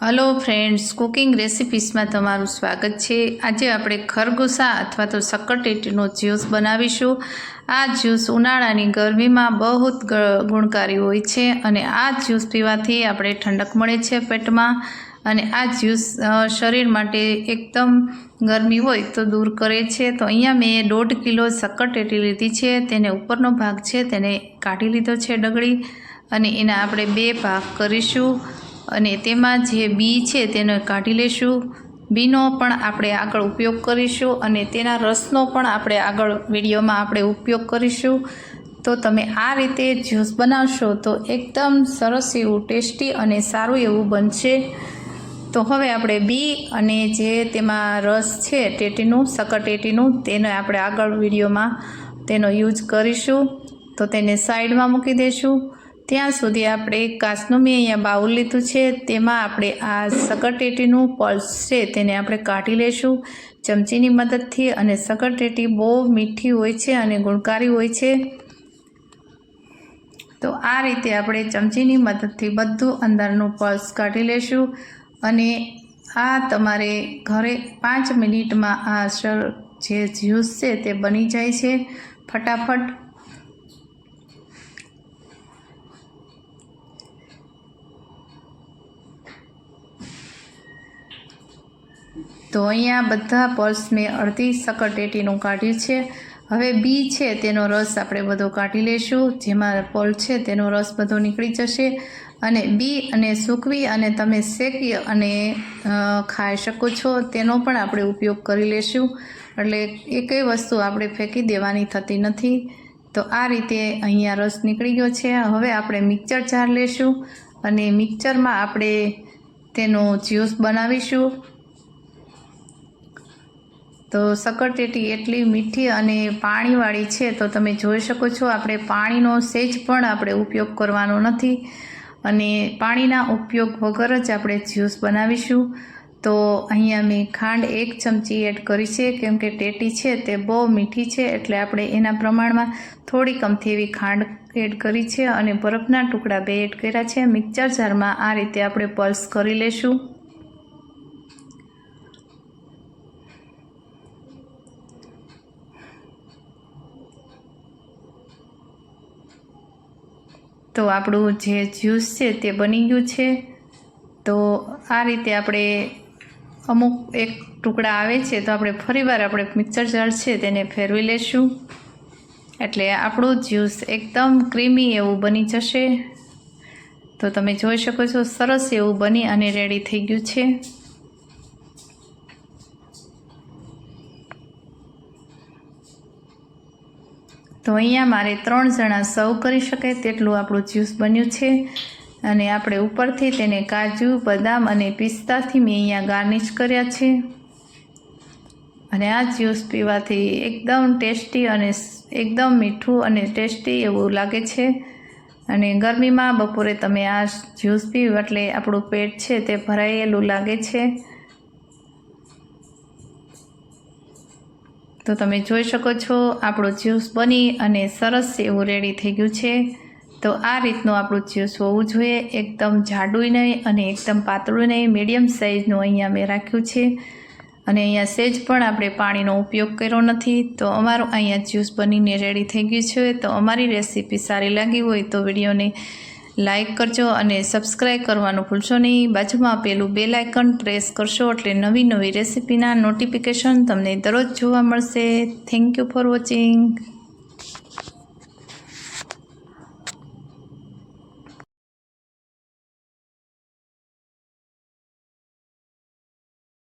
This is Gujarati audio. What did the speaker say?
હલો ફ્રેન્ડ્સ, કુકિંગ રેસિપીસમાં તમારું સ્વાગત છે. આજે આપણે ખરગોશા અથવા તો સક્કરટેટીનો જ્યુસ બનાવીશું. આ જ્યુસ ઉનાળાની ગરમીમાં બહુ જ ગુણકારી હોય છે અને આ જ્યુસ પીવાથી આપણે ઠંડક મળે છે પેટમાં અને આ જ્યુસ શરીર માટે એકદમ ગરમી હોય તો દૂર કરે છે. તો અહીંયા મેં દોઢ કિલો સક્કરટેટી લીધી છે. તેને ઉપરનો ભાગ છે, તેને કાઢી લીધો છે ડગડી અને એના આપણે બે ભાગ કરીશું. અને તેમાં જે બી છે તેને કાઢી લેશું. બીનો પણ આપણે આગળ ઉપયોગ કરીશું અને તેના રસનો પણ આપણે આગળ વિડીયોમાં આપણે ઉપયોગ કરીશું. તો તમે આ રીતે જ્યુસ બનાવશો તો એકદમ સરસ એવું ટેસ્ટી અને સારું એવું બનશે. તો હવે આપણે બી અને જે તેમાં રસ છે ટેટીનું સકરટેટીનું તેને આપણે આગળ વિડીયોમાં તેનો યુઝ કરીશું. તો તેને સાઈડમાં મૂકી દઈશું ત્યાં સુધી આપણે કાચનું મેં અહીંયા બાઉલ લીધું છે. તેમાં આપણે આ સકરટેટીનું પલ્સ છે તેને આપણે કાઢી લઈશું ચમચીની મદદથી અને સકરટેટી બહુ મીઠી હોય છે અને ગુણકારી હોય છે. તો આ રીતે આપણે ચમચીની મદદથી બધું અંદરનું પલ્સ કાઢી લેશું અને આ તમારે ઘરે પાંચ મિનિટમાં આ અસર જે જ્યુસ છે તે બની જાય છે. ફટાફટ તો અહીંયા બધા પલ્સ મેં અડધી સકરટેટીનું કાઢ્યું છે. હવે બી છે તેનો રસ આપણે બધો કાઢી લેશું જેમાં પલ છે તેનો રસ બધો નીકળી જશે. અને બી અને સૂકવી અને તમે શેકી અને ખાઈ શકો છો. તેનો પણ આપણે ઉપયોગ કરી લેશું એટલે એકેય વસ્તુ આપણે ફેંકી દેવાની થતી નથી. તો આ રીતે અહીંયા રસ નીકળી ગયો છે. હવે આપણે મિક્સર જાર લેશું અને મિક્સરમાં આપણે તેનો જ્યુસ બનાવીશું. તો સકરટેટી એટલી મીઠી અને પાણીવાળી છે, તો તમે જોઈ શકો છો આપણે પાણીનો સેજ પણ આપણે ઉપયોગ કરવાનો નથી અને પાણીના ઉપયોગ વગર જ આપણે જ્યુસ બનાવીશું. તો અહીંયા મેં ખાંડ એક ચમચી એડ કરી છે, કેમ કે ટેટી છે તે બહુ મીઠી છે, એટલે આપણે એના પ્રમાણમાં થોડી કમથી એવી ખાંડ એડ કરી છે અને બરફના ટુકડા બે એડ કર્યા છે. મિક્સર જારમાં આ રીતે આપણે પલ્સ કરી લેશું. તો આપણું જે જ્યુસ છે તે બની ગયું છે. તો આ રીતે આપણે અમુક એક ટુકડા આવે છે તો આપણે ફરીવાર આપણે મિક્સર જાર છે તેને ફેરવી લેશું. એટલે આપણું જ્યુસ એકદમ ક્રીમી એવું બની જશે. તો તમે જોઈ શકો છો સરસ એવું બની અને રેડી થઈ ગયું છે. તો અહીંયા મારે ત્રણ જણા સર્વ કરી શકે તેટલું આપણું જ્યુસ બન્યું છે. અને આપણે ઉપરથી તેને કાજુ, બદામ અને પિસ્તાથી મેં અહીંયા ગાર્નિશ કર્યા છે. અને આ જ્યુસ પીવાથી એકદમ ટેસ્ટી અને એકદમ મીઠું અને ટેસ્ટી એવું લાગે છે. અને ગરમીમાં બપોરે તમે આ જ્યુસ પીવ એટલે આપણું પેટ છે તે ભરાયેલું લાગે છે. તો તમે જોઈ શકો છો, આપણું જ્યુસ બની અને સરસ એવું રેડી થઈ ગયું છે. તો આ રીતનું આપણું જ્યુસ હોવું જોઈએ. એકદમ જાડું નહીં અને એકદમ પાતળું નહીં. મીડિયમ સાઇઝનું અહીંયા મેં રાખ્યું છે. અને અહીંયા સેજ પણ આપણે પાણીનો ઉપયોગ કર્યો નથી. તો અમારું અહીંયા જ્યુસ બનીને રેડી થઈ ગયું છે. તો અમારી રેસીપી સારી લાગી હોય તો વિડીયોને લાઈક કરજો અને સબસ્ક્રાઈબ કરવાનું ભૂલશો નહીં. બાજુમાં આપેલું બે લાઇકન પ્રેસ કરશો એટલે નવી નવી રેસીપીના નોટિફિકેશન તમને દરરોજ જોવા મળશે. Thank you for watching.